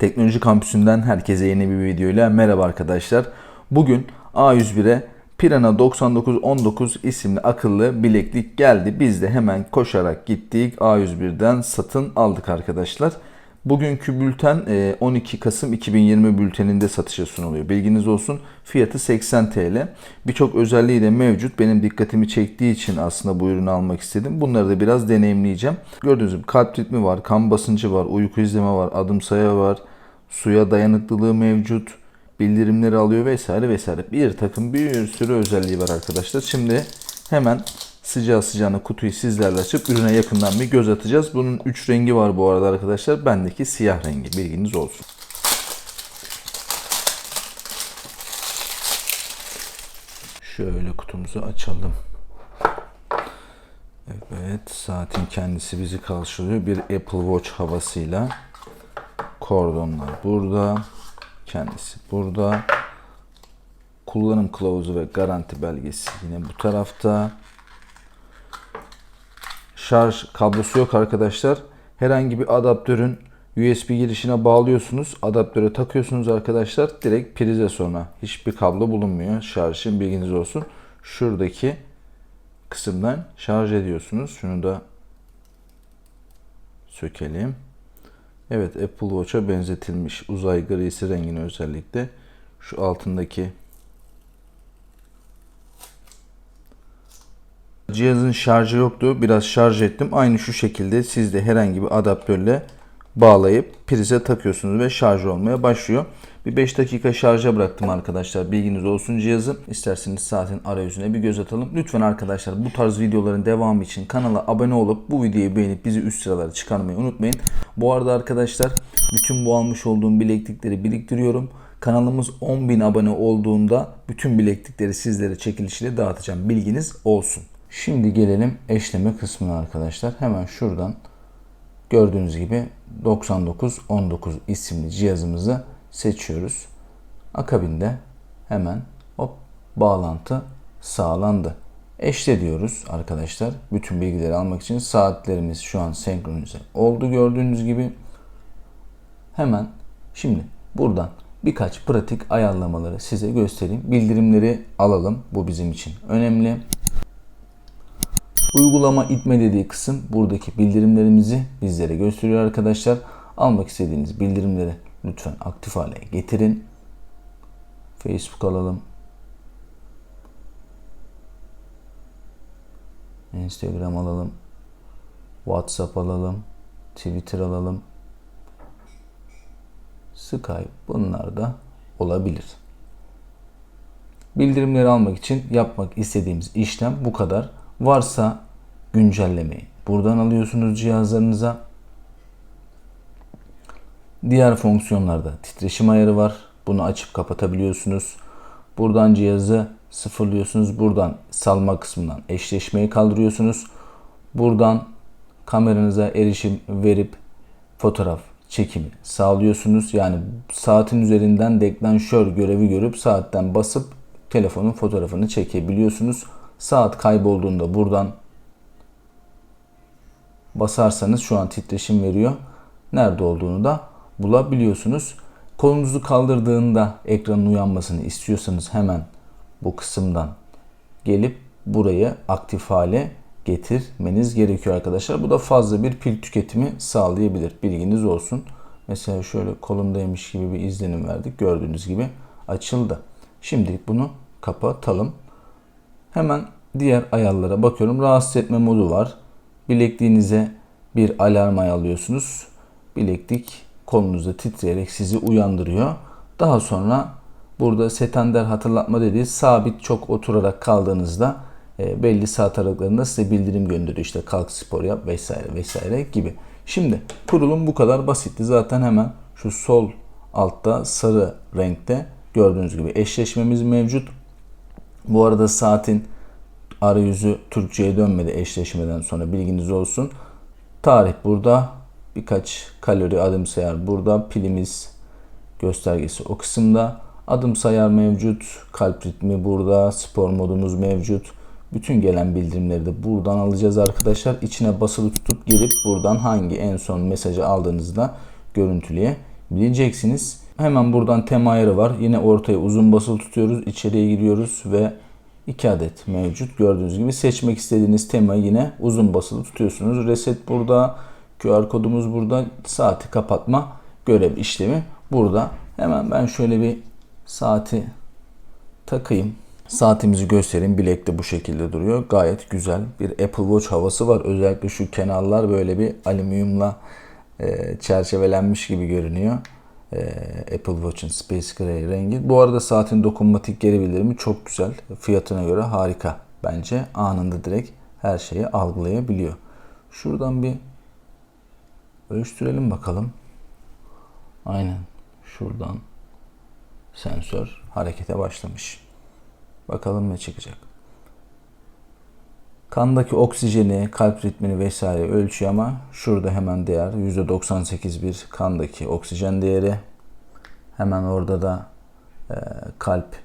Teknoloji Kampüsü'nden herkese yeni bir videoyla merhaba arkadaşlar. Bugün A101'e Pirana 9919 isimli akıllı bileklik geldi. Biz de hemen koşarak gittik A101'den satın aldık arkadaşlar. Bugünkü bülten e, 12 Kasım 2020 bülteninde satışa sunuluyor. Bilginiz olsun. Fiyatı 80 TL. Birçok özelliği de mevcut. Benim dikkatimi çektiği için aslında bu ürünü almak istedim. Bunları da biraz deneyimleyeceğim. Gördüğünüz gibi kalp ritmi var, kan basıncı var, uyku izleme var, adım sayı var, suya dayanıklılığı mevcut, bildirimleri alıyor vesaire vesaire. Bir takım bir sürü özelliği var arkadaşlar. Şimdi hemen sıcağı sıcağına kutuyu sizlerle açıp ürüne yakından bir göz atacağız. Bunun 3 rengi var bu arada arkadaşlar. Bendeki siyah rengi bilginiz olsun. Şöyle kutumuzu açalım. Evet saatin kendisi bizi karşılıyor. Bir Apple Watch havasıyla. Kordonlar burada. Kendisi burada. Kullanım kılavuzu ve garanti belgesi yine bu tarafta şarj kablosu yok arkadaşlar. Herhangi bir adaptörün USB girişine bağlıyorsunuz. Adaptöre takıyorsunuz arkadaşlar. Direkt prize sonra. Hiçbir kablo bulunmuyor. Şarj için bilginiz olsun. Şuradaki kısımdan şarj ediyorsunuz. Şunu da sökelim. Evet Apple Watch'a benzetilmiş uzay grisi rengini özellikle. Şu altındaki Cihazın şarjı yoktu. Biraz şarj ettim. Aynı şu şekilde siz de herhangi bir adaptörle bağlayıp prize takıyorsunuz ve şarj olmaya başlıyor. Bir 5 dakika şarja bıraktım arkadaşlar. Bilginiz olsun cihazı. İsterseniz saatin arayüzüne bir göz atalım. Lütfen arkadaşlar bu tarz videoların devamı için kanala abone olup bu videoyu beğenip bizi üst sıralara çıkarmayı unutmayın. Bu arada arkadaşlar bütün bu almış olduğum bileklikleri biriktiriyorum. Kanalımız 10.000 abone olduğunda bütün bileklikleri sizlere çekilişiyle dağıtacağım. Bilginiz olsun. Şimdi gelelim eşleme kısmına arkadaşlar. Hemen şuradan gördüğünüz gibi 9919 isimli cihazımızı seçiyoruz. Akabinde hemen hop bağlantı sağlandı. Eşle diyoruz arkadaşlar. Bütün bilgileri almak için saatlerimiz şu an senkronize oldu gördüğünüz gibi. Hemen şimdi buradan birkaç pratik ayarlamaları size göstereyim. Bildirimleri alalım. Bu bizim için önemli. Uygulama itme dediği kısım buradaki bildirimlerimizi bizlere gösteriyor arkadaşlar. Almak istediğiniz bildirimleri lütfen aktif hale getirin. Facebook alalım. Instagram alalım. WhatsApp alalım. Twitter alalım. Skype bunlar da olabilir. Bildirimleri almak için yapmak istediğimiz işlem bu kadar. Varsa güncellemeyi buradan alıyorsunuz cihazlarınıza. Diğer fonksiyonlarda titreşim ayarı var. Bunu açıp kapatabiliyorsunuz. Buradan cihazı sıfırlıyorsunuz. Buradan salma kısmından eşleşmeyi kaldırıyorsunuz. Buradan kameranıza erişim verip fotoğraf çekimi sağlıyorsunuz. Yani saatin üzerinden deklanşör görevi görüp saatten basıp telefonun fotoğrafını çekebiliyorsunuz. Saat kaybolduğunda buradan basarsanız şu an titreşim veriyor. Nerede olduğunu da bulabiliyorsunuz. Kolunuzu kaldırdığında ekranın uyanmasını istiyorsanız hemen bu kısımdan gelip burayı aktif hale getirmeniz gerekiyor arkadaşlar. Bu da fazla bir pil tüketimi sağlayabilir. Bilginiz olsun. Mesela şöyle kolumdaymış gibi bir izlenim verdik. Gördüğünüz gibi açıldı. Şimdilik bunu kapatalım. Hemen diğer ayarlara bakıyorum. Rahatsız etme modu var. Bilekliğinize bir alarm ayarlıyorsunuz. Bileklik kolunuzda titreyerek sizi uyandırıyor. Daha sonra burada setender hatırlatma dediği sabit çok oturarak kaldığınızda e, belli saat aralıklarında size bildirim gönderiyor. İşte kalk spor yap vesaire vesaire gibi. Şimdi kurulum bu kadar basitti. Zaten hemen şu sol altta sarı renkte gördüğünüz gibi eşleşmemiz mevcut. Bu arada saatin arayüzü Türkçe'ye dönmedi eşleşmeden sonra bilginiz olsun. Tarih burada. Birkaç kalori adım sayar burada. Pilimiz göstergesi o kısımda. Adım sayar mevcut. Kalp ritmi burada. Spor modumuz mevcut. Bütün gelen bildirimleri de buradan alacağız arkadaşlar. İçine basılı tutup girip buradan hangi en son mesajı aldığınızda görüntüleye bileceksiniz. Hemen buradan tema ayarı var. Yine ortaya uzun basılı tutuyoruz. İçeriye giriyoruz ve 2 adet mevcut. Gördüğünüz gibi seçmek istediğiniz temayı yine uzun basılı tutuyorsunuz. Reset burada. QR kodumuz burada. Saati kapatma görev işlemi burada. Hemen ben şöyle bir saati takayım. Saatimizi göstereyim. Bilekte bu şekilde duruyor. Gayet güzel bir Apple Watch havası var. Özellikle şu kenarlar böyle bir alüminyumla e, çerçevelenmiş gibi görünüyor. E, Apple Watch'un Space Gray rengi. Bu arada saatin dokunmatik geri bildirimi çok güzel. Fiyatına göre harika. Bence anında direkt her şeyi algılayabiliyor. Şuradan bir ölçtürelim bakalım. Aynen şuradan sensör harekete başlamış. Bakalım ne çıkacak. Kandaki oksijeni, kalp ritmini vesaire ölçüyor ama şurada hemen değer %98 bir kandaki oksijen değeri. Hemen orada da e, kalp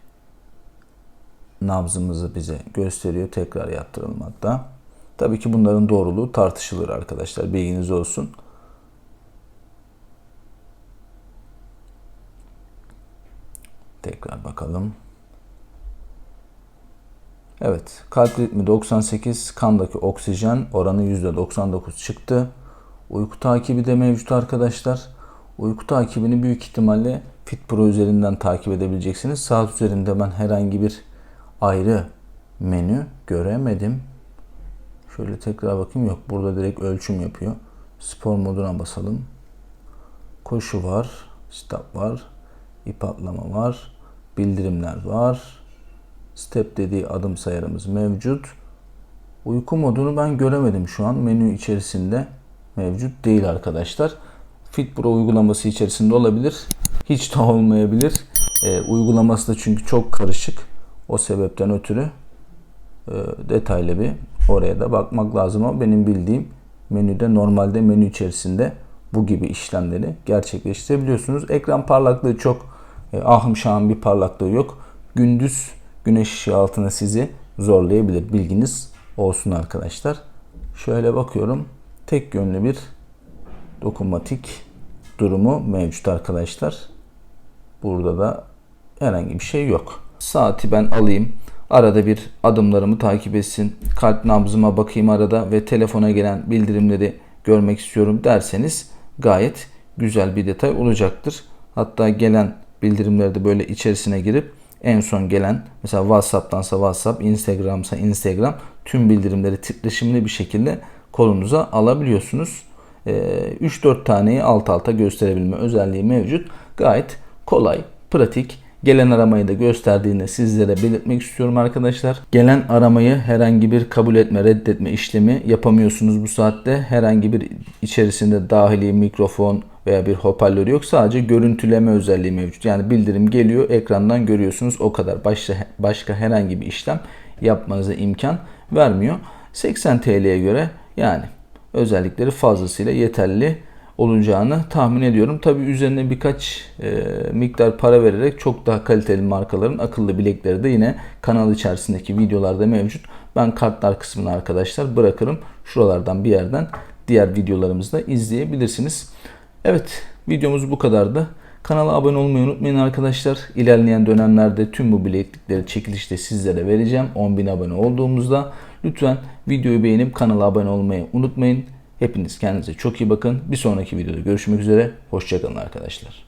nabzımızı bize gösteriyor. Tekrar yaptıralım hatta. Tabii ki bunların doğruluğu tartışılır arkadaşlar. Bilginiz olsun. Tekrar bakalım. Evet, kalp ritmi 98, kandaki oksijen oranı %99 çıktı. Uyku takibi de mevcut arkadaşlar. Uyku takibini büyük ihtimalle Fit Pro üzerinden takip edebileceksiniz. Saat üzerinde ben herhangi bir ayrı menü göremedim. Şöyle tekrar bakayım. Yok burada direkt ölçüm yapıyor. Spor moduna basalım. Koşu var. Stop var. İp atlama var. Bildirimler var. Step dediği adım sayarımız mevcut. Uyku modunu ben göremedim şu an. Menü içerisinde mevcut değil arkadaşlar. Fit Pro uygulaması içerisinde olabilir. Hiç de olmayabilir. E, uygulaması da çünkü çok karışık. O sebepten ötürü e, detaylı bir oraya da bakmak lazım ama benim bildiğim menüde normalde menü içerisinde bu gibi işlemleri gerçekleştirebiliyorsunuz. Ekran parlaklığı çok e, ahım şahım bir parlaklığı yok. Gündüz güneş ışığı altına sizi zorlayabilir. Bilginiz olsun arkadaşlar. Şöyle bakıyorum. Tek yönlü bir dokunmatik durumu mevcut arkadaşlar. Burada da herhangi bir şey yok. Saati ben alayım. Arada bir adımlarımı takip etsin. Kalp nabzıma bakayım arada ve telefona gelen bildirimleri görmek istiyorum derseniz gayet güzel bir detay olacaktır. Hatta gelen bildirimleri de böyle içerisine girip en son gelen mesela WhatsApp'tansa WhatsApp, Instagram'sa Instagram tüm bildirimleri titreşimli bir şekilde kolunuza alabiliyorsunuz. 3-4 taneyi alt alta gösterebilme özelliği mevcut. Gayet kolay, pratik. Gelen aramayı da gösterdiğinde sizlere belirtmek istiyorum arkadaşlar. Gelen aramayı herhangi bir kabul etme, reddetme işlemi yapamıyorsunuz bu saatte. Herhangi bir içerisinde dahili mikrofon veya bir hoparlör yok. Sadece görüntüleme özelliği mevcut. Yani bildirim geliyor, ekrandan görüyorsunuz. O kadar. Başka, başka herhangi bir işlem yapmanıza imkan vermiyor. 80 TL'ye göre yani özellikleri fazlasıyla yeterli olacağını tahmin ediyorum. Tabi üzerine birkaç e, miktar para vererek çok daha kaliteli markaların akıllı bilekleri de yine kanal içerisindeki videolarda mevcut. Ben kartlar kısmını arkadaşlar bırakırım. Şuralardan bir yerden diğer videolarımızı da izleyebilirsiniz. Evet videomuz bu kadardı. Kanala abone olmayı unutmayın arkadaşlar. İlerleyen dönemlerde tüm bu bileklikleri çekilişte sizlere vereceğim. 10.000 abone olduğumuzda. Lütfen videoyu beğenip kanala abone olmayı unutmayın. Hepiniz kendinize çok iyi bakın. Bir sonraki videoda görüşmek üzere. Hoşçakalın arkadaşlar.